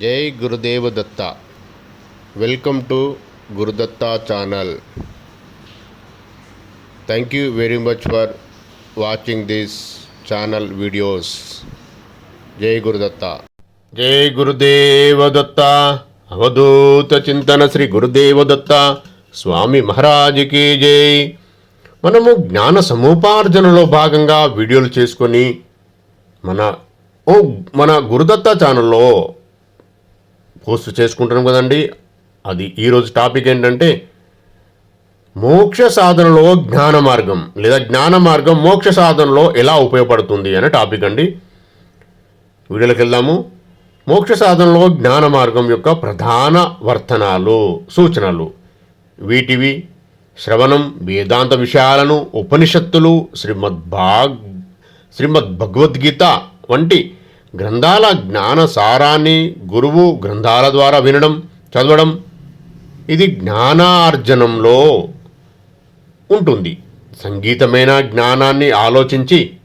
జై Gurudeva Datta. Welcome to Gurudatta channel. Thank you very much for watching this channel videos జై గురుదత్త. జై గురుదేవ దత్త. అవధూత చింతన శ్రీ గురుదేవ దత్త. స్వామి మహారాజుకి జై. మనము జ్ఞాన సముపార్జనలో భాగంగా వీడియోలు చేసుకొని మన ఓ మన గురుదత్త ఛానల్లో పోస్ట్ చేసుకుంటున్నాం కదండి. అది ఈరోజు టాపిక్ ఏంటంటే మోక్ష సాధనలో జ్ఞాన మార్గం లేదా జ్ఞాన మార్గం మోక్ష సాధనలో ఎలా ఉపయోగపడుతుంది అనే టాపిక్ అండి. వీడియోలోకి వెళ్దాము. మోక్ష సాధనలో జ్ఞాన మార్గం యొక్క ప్రధాన వర్తనాలు సూచనలు వీటివి శ్రవణం వేదాంత విషయాలను ఉపనిషత్తులు శ్రీమద్ భాగ్ శ్రీమద్ భగవద్గీత వంటి గ్రంథాల జ్ఞాన సారాన్ని గురువు గ్రంథాల ద్వారా వినడం చదవడం ఇది జ్ఞానార్జనంలో ఉంటుంది. సంగీతమైన జ్ఞానాన్ని ఆలోచించి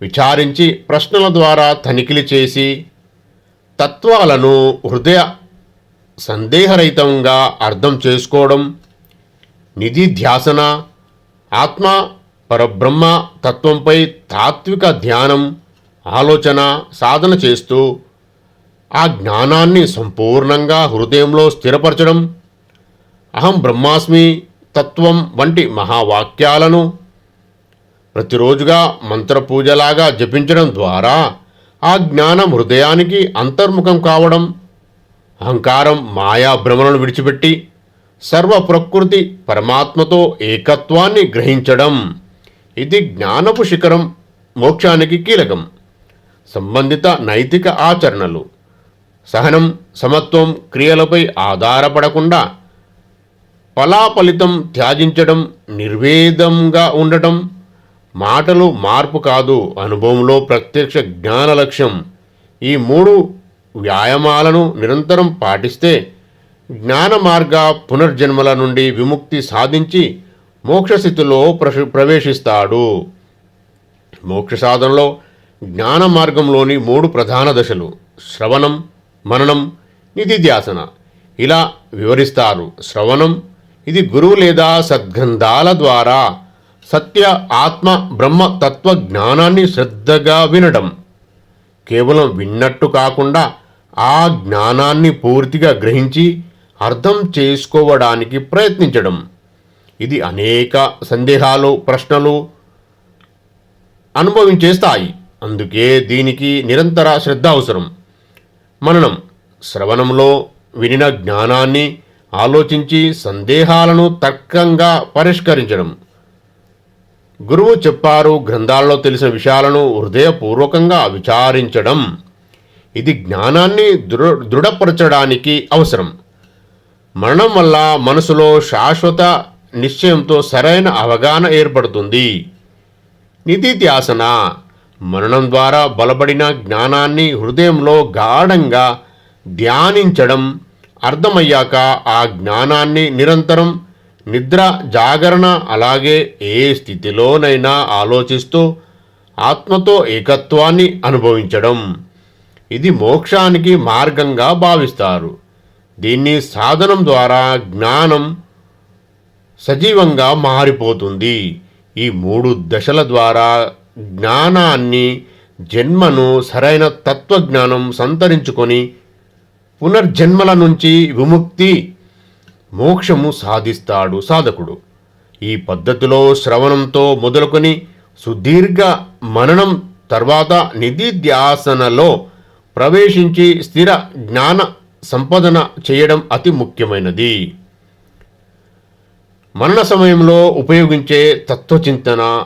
విచారించి ప్రశ్నల ద్వారా తనిఖీలు చేసి తత్వాలను హృదయ సందేహరహితంగా అర్థం చేసుకోవడం నిధి ధ్యాసన ఆత్మ పరబ్రహ్మ తత్వంపై తాత్విక ధ్యానం ఆలోచన సాధన చేస్తూ ఆ జ్ఞానాన్ని సంపూర్ణంగా హృదయంలో స్థిరపరచడం అహం బ్రహ్మాస్మి తత్వం వంటి మహావాక్యాలను ప్రతిరోజుగా మంత్రపూజలాగా జపించడం ద్వారా ఆ జ్ఞానం హృదయానికి అంతర్ముఖం కావడం అహంకారం మాయా భ్రమలను విడిచిపెట్టి సర్వ ప్రకృతి పరమాత్మతో ఏకత్వాన్ని గ్రహించడం. ఇది జ్ఞానపు శిఖరం మోక్షానికి కీలకం. సంబంధిత నైతిక ఆచరణలు. సహనం సమత్వం క్రియలపై ఆధారపడకుండా ఫలాఫలితం త్యాజించడం నిర్వేదంగా ఉండటం మాటలు మార్పు కాదు. అనుభవంలో ప్రత్యక్ష జ్ఞాన లక్ష్యం. ఈ మూడు వ్యాయామాలను నిరంతరం పాటిస్తే జ్ఞాన మార్గ పునర్జన్మల నుండి విముక్తి సాధించి మోక్షస్థితిలో ప్రవేశిస్తాడు. మోక్ష సాధనలో జ్ఞాన మార్గంలోని మూడు ప్రధాన దశలు. శ్రవణం మననం నిధిధ్యాసన ఇలా వివరిస్తారు. శ్రవణం ఇది గురువు లేదా సద్గ్రంథాల ద్వారా సత్య ఆత్మ బ్రహ్మ తత్వ జ్ఞానాన్ని శ్రద్ధగా వినడం. కేవలం విన్నట్టు కాకుండా ఆ జ్ఞానాన్ని పూర్తిగా గ్రహించి అర్థం చేసుకోవడానికి ప్రయత్నించడం. ఇది అనేక సందేహాలు ప్రశ్నలు అనుభవించే స్థాయి. అందుకే దీనికి నిరంతర శ్రద్ధ అవసరం. మననం శ్రవణంలో వినిన జ్ఞానాన్ని ఆలోచించి సందేహాలను తర్కంగా పరిష్కరించడం. గురువు చెప్పారు గ్రంథాల్లో తెలిసిన విషయాలను హృదయపూర్వకంగా విచారించడం. ఇది జ్ఞానాన్ని దృఢ దృఢపరచడానికి అవసరం. మరణం వల్ల మనసులో శాశ్వత నిశ్చయంతో సరైన అవగాహన ఏర్పడుతుంది. నిధిధ్యాసన మరణం ద్వారా బలపడిన జ్ఞానాన్ని హృదయంలో గాఢంగా ధ్యానించడం అర్థమయ్యాక ఆ జ్ఞానాన్ని నిరంతరం నిద్ర జాగరణ అలాగే ఏ స్థితిలోనైనా ఆలోచిస్తూ ఆత్మతో ఏకత్వాన్ని అనుభవించడం. ఇది మోక్షానికి మార్గంగా భావిస్తారు. దీన్ని సాధనం ద్వారా జ్ఞానం సజీవంగా మారిపోతుంది. ఈ మూడు దశల ద్వారా జ్ఞానాన్ని జన్మను సరైన తత్వజ్ఞానం సంతరించుకొని పునర్జన్మల నుంచి విముక్తి మోక్షము సాధిస్తాడు సాధకుడు. ఈ పద్ధతిలో శ్రవణంతో మొదలుకొని సుదీర్ఘ మననం తర్వాత నిధిధ్యాసనలో ప్రవేశించి స్థిర జ్ఞాన సంపదన చేయడం అతి ముఖ్యమైనది. మరణ సమయంలో ఉపయోగించే తత్వచింతన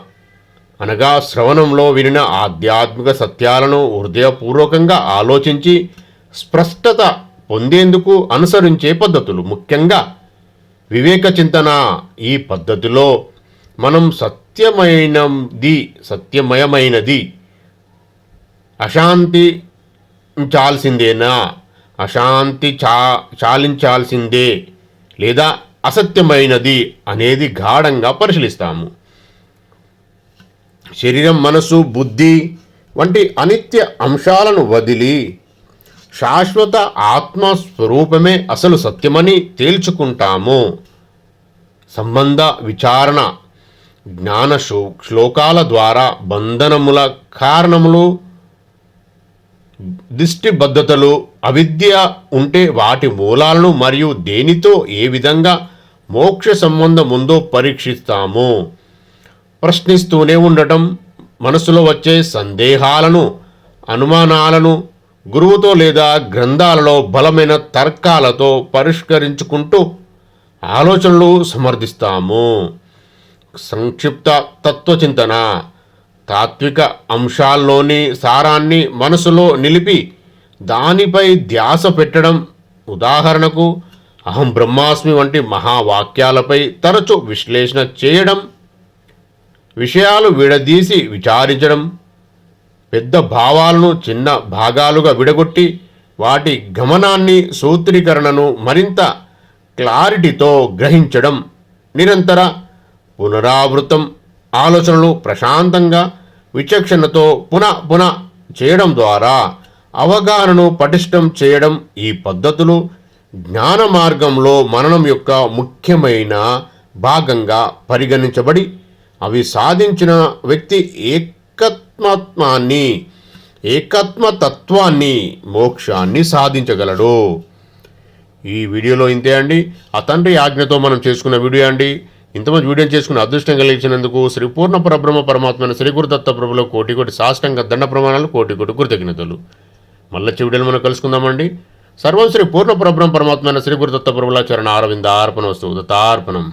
అనగా శ్రవణంలో వినిన ఆధ్యాత్మిక సత్యాలను హృదయపూర్వకంగా ఆలోచించి స్పష్టత పొందేందుకు అనుసరించే పద్ధతులు. ముఖ్యంగా వివేక చింతన ఈ పద్ధతిలో మనం సత్యమైనది సత్యమయమైనది అశాంతి చాల్సిందేనా అశాంతి చా చాలించాల్సిందే లేదా అసత్యమైనది అనేది గాఢంగా పరిశీలిస్తాము. శరీరం మనసు బుద్ధి వంటి అనిత్య అంశాలను వదిలి శాశ్వత ఆత్మస్వరూపమే అసలు సత్యమని తేల్చుకుంటాము. సంబంధ విచారణ జ్ఞాన శ్లో- శ్లోకాల ద్వారా బంధనముల కారణములు దిష్టిబద్ధతలు అవిద్య ఉంటే వాటి మూలాలను మరియు దేనితో ఏ విధంగా మోక్ష సంబంధం ఉందో పరీక్షిస్తాము. ప్రశ్నిస్తూనే ఉండటం మనసులో వచ్చే సందేహాలను అనుమానాలను గురువుతో లేదా గ్రంథాలలో బలమైన తర్కాలతో పరిష్కరించుకుంటూ ఆలోచనలు సమర్థిస్తాము. సంక్షిప్త తత్వచింతన తాత్విక అంశాల్లోని సారాన్ని మనసులో నిలిపి దానిపై ధ్యాస పెట్టడం ఉదాహరణకు అహం బ్రహ్మాస్మి వంటి మహావాక్యాలపై తరచు విశ్లేషణ చేయడం విషయాలు విడదీసి విచారించడం పెద్ద భావాలను చిన్న భాగాలుగా విడగొట్టి వాటి గమనాన్ని సూత్రీకరణను మరింత క్లారిటీతో గ్రహించడం నిరంతర పునరావృతం ఆలోచనలు ప్రశాంతంగా విచక్షణతో పునః పునః చేయడం ద్వారా అవగాహనను పటిష్టం చేయడం ఈ పద్ధతులు జ్ఞాన మార్గంలో మననం యొక్క ముఖ్యమైన భాగంగా పరిగణించబడి అవి సాధించిన వ్యక్తి ఏకత్మాత్మాన్ని ఏకత్మతత్వాన్ని మోక్షాన్ని సాధించగలడు. ఈ వీడియోలో ఇంతే అండి. ఆ తండ్రి ఆజ్ఞతో మనం చేసుకున్న వీడియో అండి. ఇంతమంది వీడియో చేసుకున్న అదృష్టం కలిగించినందుకు శ్రీ పూర్ణ పరబ్రహ్మ పరమాత్మ శ్రీ గురుదత్త ప్రభులో కోటి కోటి సాష్టంగ దండ ప్రమాణాలు కోటి కోటి కృతజ్ఞతలు. మళ్ళీ వీడియోలు మనం కలుసుకుందామండి. సర్వం శ్రీ పూర్ణ పరబ్రహ్మ పరమాత్మ శ్రీ గురుదత్త ప్రభుల చరణ అరవింద అర్పణ వస్తువు దత్తార్పణం.